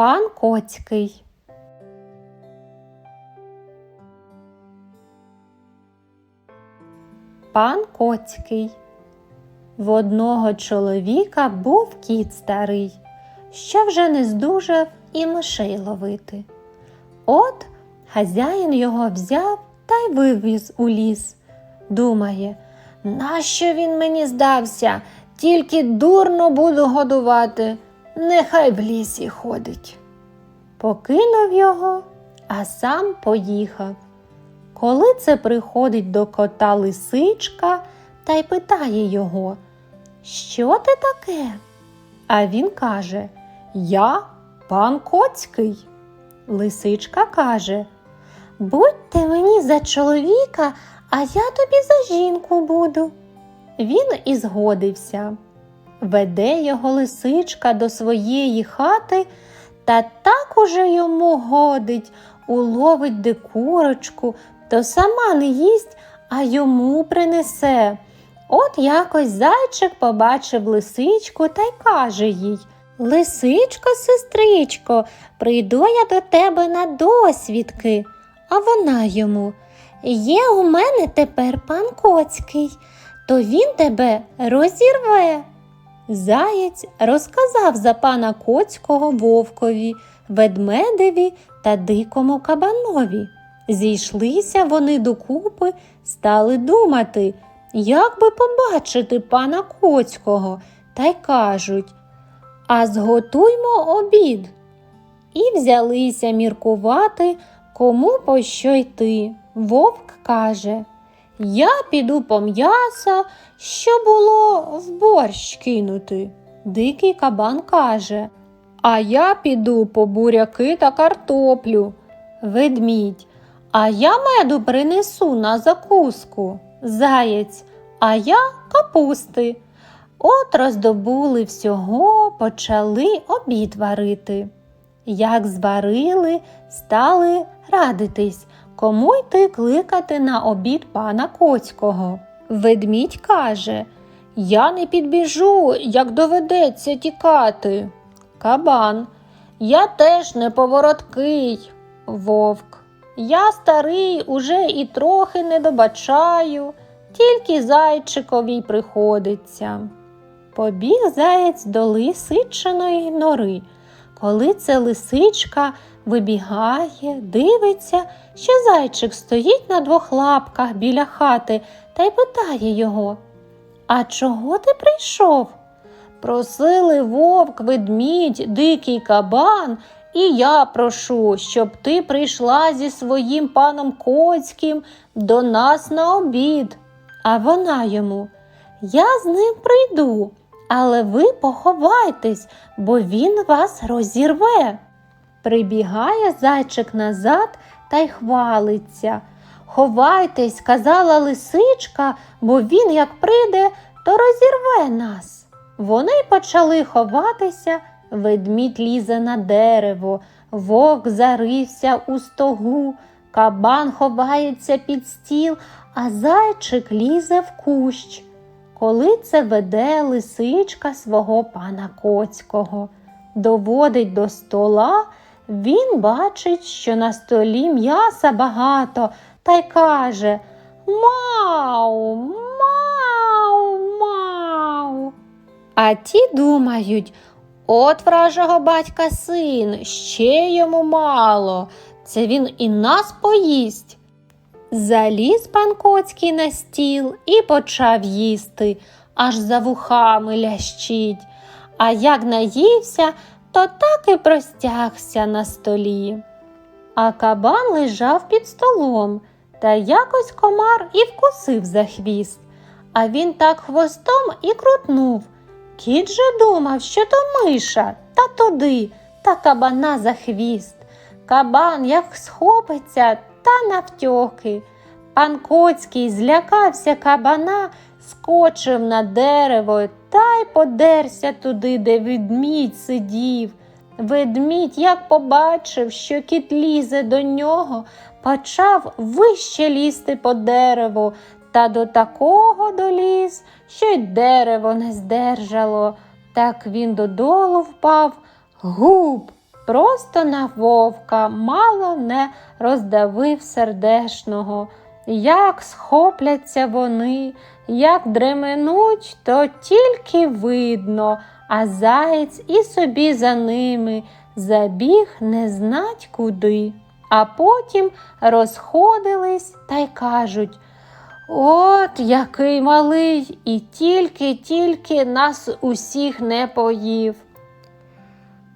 Пан Коцький. Пан Коцький. В одного чоловіка був кіт старий, що вже не здужав і мишей ловити. От хазяїн його взяв та й вивіз у ліс. Думає, нащо він мені здався? Тільки дурно буду годувати, нехай в лісі ходить. Покинув його, а сам поїхав. Коли це приходить до кота лисичка та й питає його, що ти таке? А він каже, Я пан Коцький. Лисичка каже, Будьте мені за чоловіка, а я тобі за жінку буду. Він і згодився. Веде його лисичка до своєї хати та так уже йому годить, уловить де курочку, то сама не їсть, а йому принесе. От якось зайчик побачив лисичку та й каже їй Лисичко, сестричко, прийду я до тебе на досвідки. А вона йому Є у мене тепер пан Коцький, то він тебе розірве. Заєць розказав за пана Коцького вовкові, ведмедеві та дикому кабанові. Зійшлися вони докупи, стали думати, як би побачити пана Коцького, та й кажуть А зготуймо обід. І взялися міркувати, кому по що йти. Вовк каже Я піду по м'ясо, що було в борщ кинути. Дикий кабан каже А я піду по буряки та картоплю. Ведмідь. А я меду принесу на закуску. Заєць, а я капусти. От роздобули всього, почали обід варити. Як зварили, стали радитись, кому йти кликати на обід пана Коцького. Ведмідь каже Я не підбіжу, як доведеться тікати. Кабан. Я теж не повороткий. Вовк. Я старий уже і трохи не добачаю, тільки зайчикові приходиться. Побіг заєць до лисичиної нори. Коли це лисичка вибігає, дивиться, що зайчик стоїть на двох лапках біля хати та й питає його А чого ти прийшов? Просили вовк, ведмідь, дикий кабан, і я прошу, щоб ти прийшла зі своїм паном Коцьким до нас на обід. А вона йому Я з ним прийду, але ви поховайтесь, бо він вас розірве. Прибігає зайчик назад та й хвалиться. Ховайтесь, казала лисичка, бо він, як прийде, то розірве нас. Вони почали ховатися, ведмідь лізе на дерево, вовк зарився у стогу, кабан ховається під стіл, а зайчик лізе в кущ. Коли це веде лисичка свого пана Коцького, доводить до стола, він бачить, що на столі м'яса багато, та й каже Мау, мау, мау. А ті думають, от вражого батька син, ще йому мало, це він і нас поїсть. Заліз пан Коцький на стіл і почав їсти, аж за вухами лящить. А як наївся, то так і простягся на столі. А кабан лежав під столом, та якось комар і вкусив за хвіст. А він так хвостом і крутнув. Кіт же думав, що то миша, та туди, та кабана за хвіст. Кабан як схопиться та навтьоки. Пан Коцький злякався кабана, скочив на дерево та й подерся туди, де ведмідь сидів. Ведмідь, як побачив, що кіт лізе до нього, почав вище лізти по дереву, та до такого доліз, що й дерево не здержало. Так він додолу впав, губ, просто на вовка, мало не роздавив сердешного. Як схопляться вони, як дременуть, то тільки видно, а заєць і собі за ними забіг не знать куди. А потім розходились та й кажуть От який малий, і тільки-тільки нас усіх не поїв.